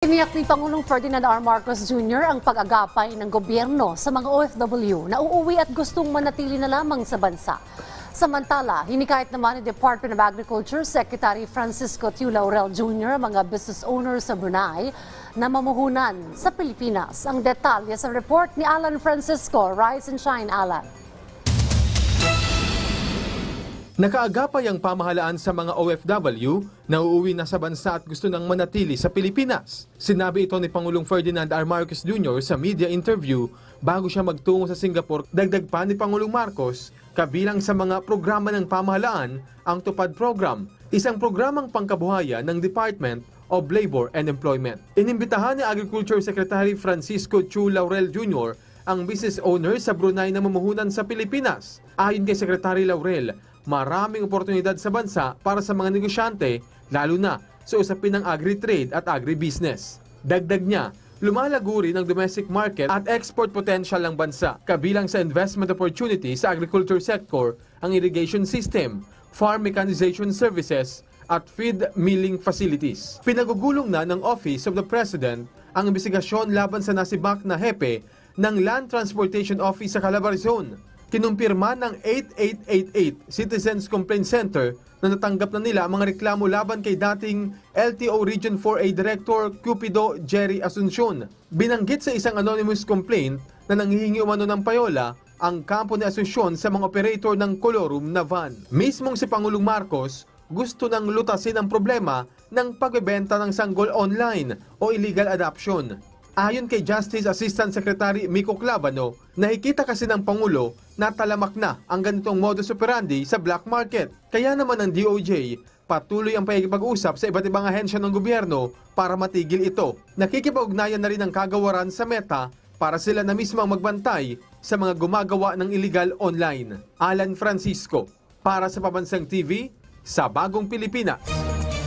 Tiniyak ni Pangulong Ferdinand R. Marcos Jr. ang pag-agapay ng gobyerno sa mga OFW na uuwi at gustong manatili na lamang sa bansa. Samantala, hinikayat naman ni Department of Agriculture Secretary Francisco Tiu Laurel Jr. mga business owners sa Brunei na mamuhunan sa Pilipinas. Ang detalye sa report ni Alan Francisco. Rise and shine, Alan. Nakaagapay ang pamahalaan sa mga OFW na uuwi na sa bansa at gusto nang manatili sa Pilipinas. Sinabi ito ni Pangulong Ferdinand R. Marcos Jr. sa media interview bago siya magtungo sa Singapore. Dagdag pa ni Pangulong Marcos, kabilang sa mga programa ng pamahalaan ang Tupad Program, isang programang pangkabuhayan ng Department of Labor and Employment. Inimbitahan ni Agriculture Secretary Francisco Chu Laurel Jr. ang business owner sa Brunei na mamuhunan sa Pilipinas. Ayon kay Secretary Laurel, maraming oportunidad sa bansa para sa mga negosyante, lalo na sa usapin ng agri-trade at agri-business. Dagdag niya, lumalago rin ang domestic market at export potential ng bansa, kabilang sa investment opportunity sa agriculture sector, ang irrigation system, farm mechanization services, at feed milling facilities. Pinagugulong na ng Office of the President ang investigasyon laban sa nasibak na hepe ng Land Transportation Office sa Calabarzon kinumpirma ng 8888 Citizens Complaint Center na natanggap na nila ang mga reklamo laban kay dating LTO Region 4A Director Cupido Jerry Asuncion. Binanggit sa isang anonymous complaint na nanghihingi umano ng payola ang kampo ni Asuncion sa mga operator ng Colorum na van. Mismong si Pangulong Marcos gusto nang lutasin ang problema ng pagbebenta ng sanggol online o illegal adoption. Ayon kay Justice Assistant Secretary Miko Clavano, nakikita kasi ng Pangulo na talamak na ang ganitong modus operandi sa black market. Kaya naman ang DOJ patuloy ang pakikipag-usap sa iba't ibang ahensya ng gobyerno para matigil ito. Nakikipag-ugnayan na rin ang kagawaran sa Meta para sila na mismo magbantay sa mga gumagawa ng illegal online. Alan Francisco, para sa Pabansang TV, sa Bagong Pilipinas.